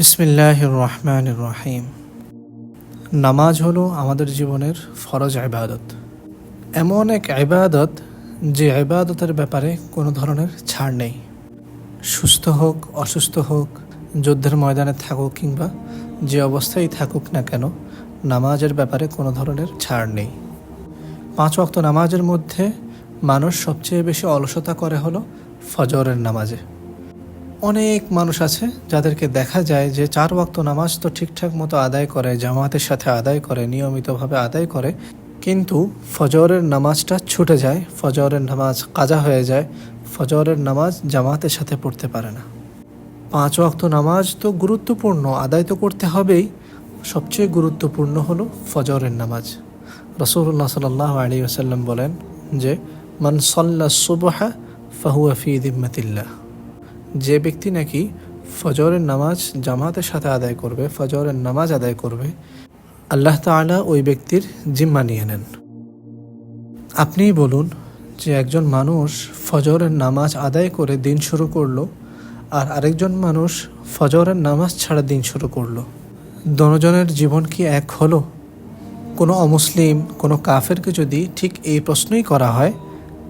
বিসমিল্লাহ রহমান রহিম নামাজ হলো আমাদের জীবনের ফরজ ইবাদত। এমন এক ইবাদত যে ইবাদতের ব্যাপারে কোনো ধরনের ছাড় নেই। সুস্থ হোক, অসুস্থ হোক, যুদ্ধের ময়দানে থাকুক কিংবা যে অবস্থায় থাকুক না কেন, নামাজের ব্যাপারে কোনো ধরনের ছাড় নেই। পাঁচ ওয়াক্ত নামাজের মধ্যে মানুষ সবচেয়ে বেশি অলসতা করে হলো ফজরের নামাজে। অনেক মানুষ আছে যাদেরকে দেখা যায় যে চার ওয়াক্ত নামাজ তো ঠিকঠাক মতো আদায় করে, জামাতের সাথে আদায় করে, নিয়মিতভাবে আদায় করে। কিন্তু ফজরের নামাজটা ছুটে যায়, ফজরের নামাজ কাজা হয়ে যায়, ফজরের নামাজ জামাতের সাথে পড়তে পারে না। পাঁচ ওয়াক্ত নামাজ তো গুরুত্বপূর্ণ, আদায় তো করতে হবেই। সবচেয়ে গুরুত্বপূর্ণ হলো ফজরের নামাজ। রসুল্লাহ সাল্লাহ আলী আসাল্লাম বলেন যে, মান সল্লা সুবহা ফাহুয়া ফি দিম্মাতিল্লাহ। যে ব্যক্তি নাকি ফজরের নামাজ জামাতের সাথে আদায় করবে, ফজরের নামাজ আদায় করবে, আল্লাহ তাআলা ওই ব্যক্তির জিম্মা নিয়ে নেন। আপনিই বলুন যে একজন মানুষ ফজরের নামাজ আদায় করে দিন শুরু করল আর আরেকজন মানুষ ফজরের নামাজ ছাড়া দিন শুরু করল। দনজনের জীবন কি এক হলো? কোনো অমুসলিম, কোনো কাফেরকে যদি ঠিক এই প্রশ্নই করা হয়,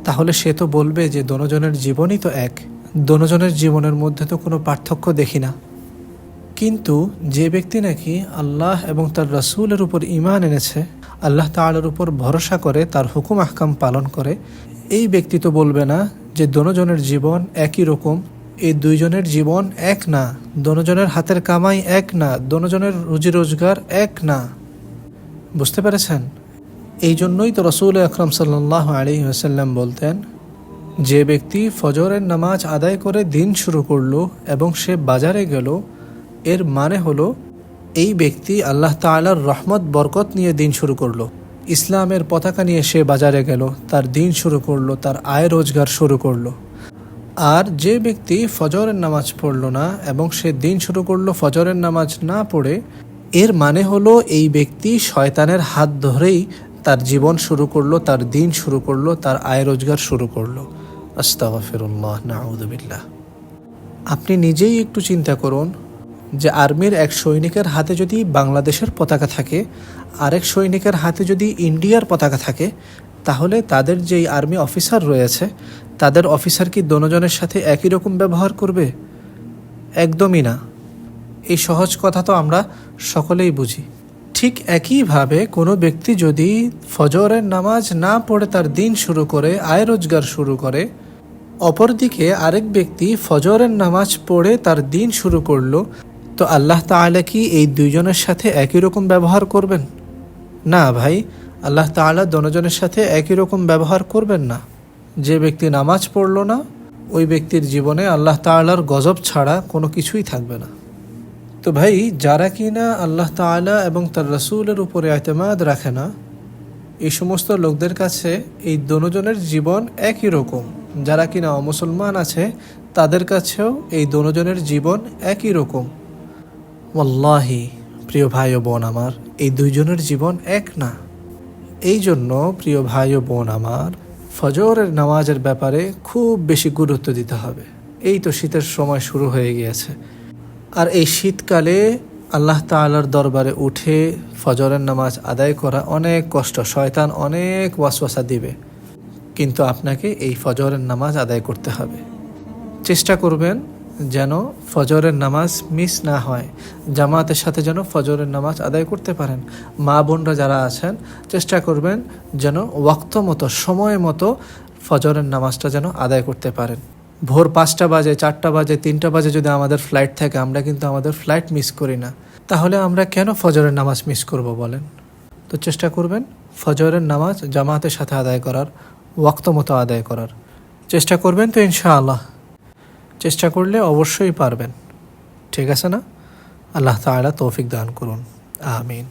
তাহলে সে তো বলবে যে দনজনের জীবনই তো এক। দনজনের জীবনের মধ্যে তো কোনো পার্থক্য দেখি না। কিন্তু যে ব্যক্তি নাকি আল্লাহ এবং তার রসুলের উপর ইমান এনেছে, আল্লাহ তাআলার উপর ভরসা করে, তার হুকুম আহকাম পালন করে, এই ব্যক্তি তো বলবে না যে দনজনের জীবন একই রকম, এই দুইজনের জীবন এক না দনজনের হাতের কামাই এক না দনজনের রুজি রোজগার এক না। বুঝতে পেরেছেন? এই জন্যই তো রসুল আকরম সাল্লাহ আলী আসাল্লাম বলতেন যে ব্যক্তি ফজরের নামাজ আদায় করে দিন শুরু করল এবং সে বাজারে গেল, এর মানে হলো এই ব্যক্তি আল্লাহ তাআলার রহমত, বরকত নিয়ে দিন শুরু করল। ইসলামের পতাকা নিয়ে সে বাজারে গেল, তার দিন শুরু করল, তার আয় রোজগার শুরু করল। আর যে ব্যক্তি ফজরের নামাজ পড়ল না এবং সে দিন শুরু করল ফজরের নামাজ না পড়ে, এর মানে হলো এই ব্যক্তি শয়তানের হাত ধরেই তার জীবন শুরু করল, তার দিন শুরু করল, তার আয় রোজগার শুরু করল। আস্তাগফিরুল্লাহ নাউদুবিল্লাহ আপনি নিজেই একটু চিন্তা করুন যে আর্মির এক সৈনিকের হাতে যদি বাংলাদেশের পতাকা থাকে, আরেক সৈনিকের হাতে যদি ইন্ডিয়ার পতাকা থাকে, তাহলে তাদের যেই আর্মি অফিসার রয়েছে, তাদের অফিসার কি দোনোজনের সাথে একই রকম ব্যবহার করবে? একদমই না। এই সহজ কথা তো আমরা সকলেই বুঝি। ঠিক একইভাবে কোনো ব্যক্তি যদি ফজরের নামাজ না পড়ে তার দিন শুরু করে, আয় রোজগার শুরু করে অপরদিকে আরেক ব্যক্তি ফজরের নামাজ পড়ে তার দিন শুরু করল, তো আল্লাহ তাআলা কি এই দুইজনের সাথে একই রকম ব্যবহার করবেন? না ভাই, আল্লাহ তাআলা দনজনের সাথে একই রকম ব্যবহার করবেন না। যে ব্যক্তি নামাজ পড়ল না, ওই ব্যক্তির জীবনে আল্লাহ তাআলার গজব ছাড়া কোনো কিছুই থাকবে না। তো ভাই, যারা কিনা আল্লাহ তাআলা এবং তার রসুলের উপরে এতেমাদ রাখে না, এই সমস্ত লোকদের কাছে এই দনোজনের জীবন একই রকম। যারা কিনা অমুসলমান আছে, তাদের কাছেও এই দনোজনের জীবন একই রকম। ওয়াল্লাহি, প্রিয় ভাই ও বোন আমার, এই দুইজনের জীবন এক না। এই জন্য, প্রিয় ভাই ও বোন আমার, ফজরের নামাজের ব্যাপারে খুব বেশি গুরুত্ব দিতে হবে। এই তো শীতের সময় শুরু হয়ে গিয়েছে। আর এই শীতকালে আল্লাহ তাআলার দরবারে উঠে ফজরের নামাজ আদায় করা অনেক কষ্ট, শয়তান অনেক ওয়াসওয়াসা দিবে। কিন্তু আপনাকে এই ফজরের নামাজ আদায় করতে হবে। চেষ্টা করবেন যেন ফজরের নামাজ মিস না হয়, জামাতের সাথে যেন ফজরের নামাজ আদায় করতে পারেন। মা বোনরা যারা আছেন, চেষ্টা করবেন যেন ওয়াক্ত মতো, সময় মতো ফজরের নামাজটা যেন আদায় করতে পারেন। ভোর পাঁচটা বাজে, চারটা বাজে, তিনটা বাজে যদি আমাদের ফ্লাইট থাকে, আমরা কিন্তু আমাদের ফ্লাইট মিস করি না। তাহলে আমরা কেন ফজরের নামাজ মিস করব বলেন? তো চেষ্টা করবেন ফজরের নামাজ জামাতের সাথে আদায় করার ওয়াক্ত মতো আদায় করার। চেষ্টা করবেন তো ইনশাআল্লাহ। চেষ্টা করলে অবশ্যই পারবেন। ঠিক আছে না? আল্লাহ তাআলা তৌফিক দান করুন। আমিন।